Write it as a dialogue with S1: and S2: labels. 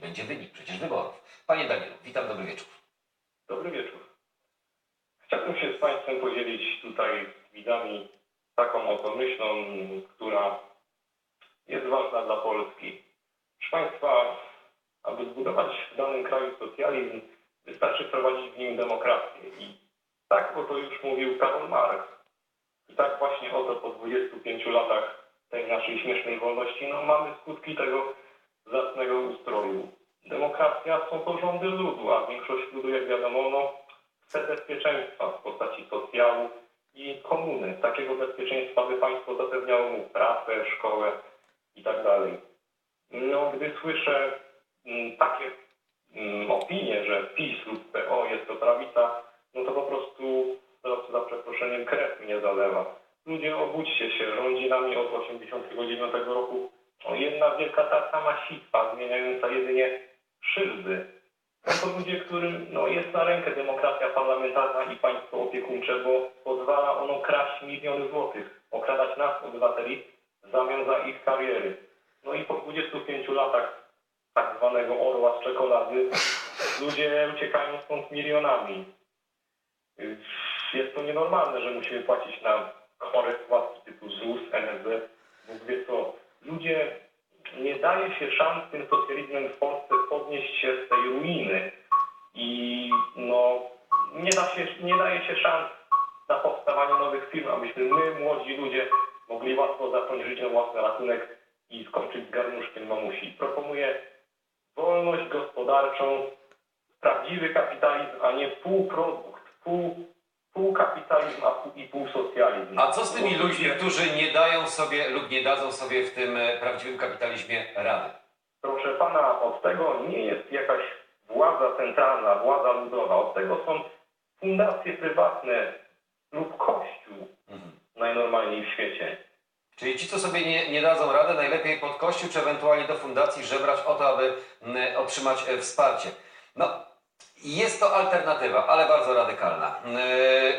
S1: będzie wynik przecież wyborów. Panie Danielu, witam, dobry wieczór.
S2: Dobry wieczór. Chciałbym się z Państwem podzielić tutaj widzami taką oto myślą, która jest ważna dla Polski. Proszę Państwa, aby zbudować w danym kraju socjalizm, wystarczy wprowadzić w nim demokrację. I tak oto już mówił Karol Marx. I tak właśnie oto po 25 latach tej naszej śmiesznej wolności, no mamy skutki tego zacnego ustroju. Demokracja są to rządy ludu, a większość ludu, jak wiadomo, no, chce bezpieczeństwa w postaci socjału i komuny. Takiego bezpieczeństwa, by państwo zapewniało mu pracę, szkołę i tak. No, gdy słyszę mm, takie mm, opinie, że PiS lub PO jest to prawica, no to po prostu, za przeproszeniem, krew mnie zalewa. Ludzie, obudźcie się, rządzi nami od 89 roku jedna wielka ta sama sitwa, zmieniająca jedynie szyldy. To ludzie, którym no, jest na rękę demokracja parlamentarna i państwo opiekuńcze, bo pozwala ono kraść miliony złotych, okradać nas, obywateli, w zamian za ich kariery. No i po 25 latach tak zwanego orła z czekolady ludzie uciekają stąd milionami. Jest to nienormalne, że musimy płacić na chore składki typu ZUS, NSZ, Bóg co. Ludzie, daje się szans tym socjalizmem w Polsce podnieść się z tej ruiny. I no, nie, da się, nie daje się szans na powstawanie nowych firm, abyśmy my, młodzi ludzie, mogli łatwo zacząć żyć na własny ratunek i skończyć z garnuszkiem mamusi. Proponuję wolność gospodarczą, prawdziwy kapitalizm, a nie półprodukt, pół, półkapitalizm a pół, i półsocjalizm.
S1: A co z tymi ludźmi, którzy nie dają sobie lub nie dadzą sobie w tym e, prawdziwym kapitalizmie rady?
S2: Proszę pana, od tego nie jest jakaś władza centralna, władza ludowa. Od tego są fundacje prywatne lub kościół
S1: Mhm.
S2: najnormalniej w świecie.
S1: Czyli ci, co sobie nie, nie dadzą rady, najlepiej pod kościół, czy ewentualnie do fundacji żebrać o to, aby mm, otrzymać e, wsparcie. No, jest to alternatywa, ale bardzo radykalna. E,